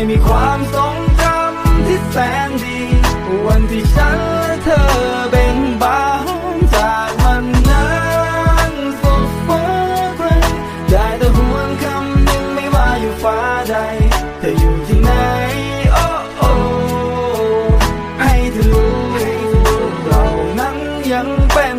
ไม่มีความทรงจำที่แสนดี วันที่ฉันและเธอเป็นบานจากวันนั้นสุดฟ้าไกลได้แต่หวนคำหนึ่งไม่ว่าอยู่ฟ้าใดเธออยู่ที่ไหนโอ้โอให้เธอรู้เรานั้นยังเป็น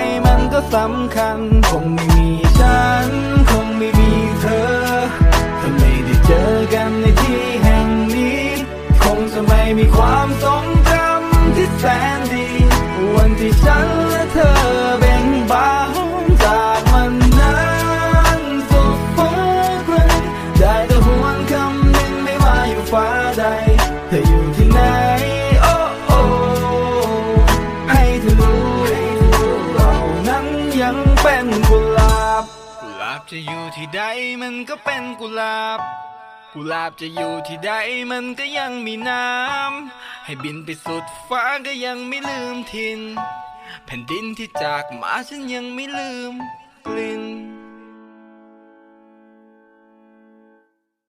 สำคัญ คงไม่มีฉัน คงไม่มีเธอ ถ้าไม่ได้เจอกันในที่แห่งนี้ คงจะไม่มีความทรงจำที่แสนดี วันที่ฉันและเธอเบ่งบานจากมันนั้นสุดฟ้าไกลได้แต่หวนคำหนึ่งไม่ว่าอยู่ฟ้าใดเธออยู่ บจะอยู่ที่ใดมันก็เป็นกุหลาบ กุหลาบจะอยู่ที่ใดมันก็ยังมีน้ำ ให้บินไปสุดฟ้าก็ยังไม่ลืมทิน แผ่นดินที่จากมาฉันยังไม่ลืมกลิ่น